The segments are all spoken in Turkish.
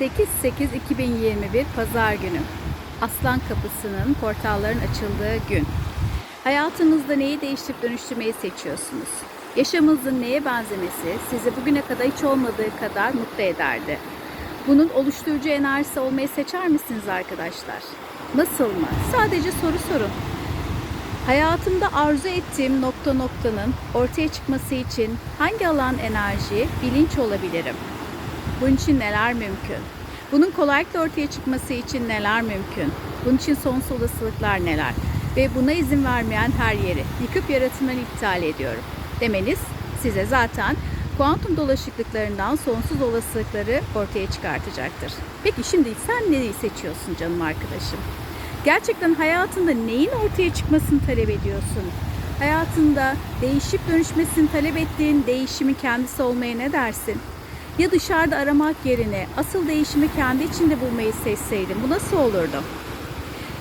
8-8-2021 Pazar günü. Aslan Kapısı'nın portalların açıldığı gün. Hayatınızda neyi değiştirip dönüştürmeyi seçiyorsunuz? Yaşamınızın neye benzemesi sizi bugüne kadar hiç olmadığı kadar mutlu ederdi. Bunun oluşturucu enerjisi olmayı seçer misiniz arkadaşlar? Nasıl mı? Sadece soru sorun. Hayatımda arzu ettiğim nokta noktanın ortaya çıkması için hangi alan enerji, bilinç olabilirim? Bunun için neler mümkün? Bunun kolaylıkla ortaya çıkması için neler mümkün? Bunun için sonsuz olasılıklar neler? Ve buna izin vermeyen her yeri yıkıp yaratımdan iptal ediyorum demeniz size zaten kuantum dolaşıklıklarından sonsuz olasılıkları ortaya çıkartacaktır. Peki şimdi sen neyi seçiyorsun canım arkadaşım? Gerçekten hayatında neyin ortaya çıkmasını talep ediyorsun? Hayatında değişip dönüşmesini talep ettiğin değişimi kendisi olmaya ne dersin? Ya dışarıda aramak yerine asıl değişimi kendi içinde bulmayı seçseydin bu nasıl olurdu?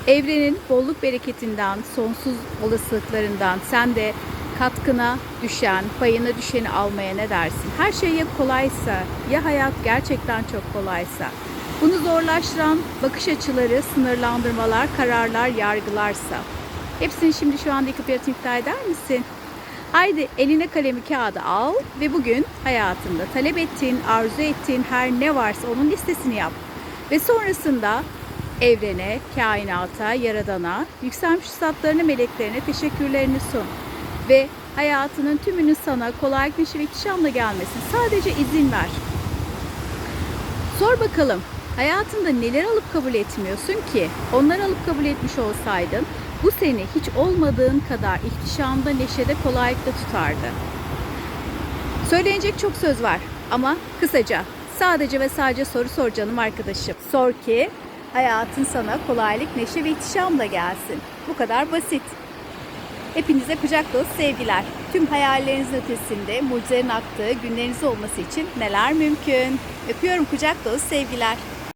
Evrenin bolluk bereketinden, sonsuz olasılıklarından sen de katkına düşen, payına düşeni almaya ne dersin? Her şey ya kolaysa, ya hayat gerçekten çok kolaysa. Bunu zorlaştıran bakış açıları, sınırlandırmalar, kararlar, yargılarsa. Hepsini şimdi şu anda yıkıp yaratım iptal eder misin? Haydi eline kalemi kağıdı al ve bugün hayatında talep ettiğin, arzu ettiğin her ne varsa onun listesini yap. Ve sonrasında evrene, kainata, yaradana, yükselmiş üstadlarına, meleklerine teşekkürlerini sun. Ve hayatının tümünün sana kolaylık, neşe ve ihtişamla gelmesine sadece izin ver. Sor bakalım hayatında neler alıp kabul etmiyorsun ki? Onları alıp kabul etmiş olsaydın bu seni hiç olmadığın kadar ihtişamda, neşede kolaylıkla tutardı. Söylenecek çok söz var ama kısaca sadece ve sadece soru sor canım arkadaşım. Sor ki hayatın sana kolaylık, neşe ve ihtişamla gelsin. Bu kadar basit. Hepinize kucak dolusu sevgiler. Tüm hayallerinizin ötesinde mucizelerin aktığı günleriniz olması için neler mümkün? Öpüyorum kucak dolusu sevgiler.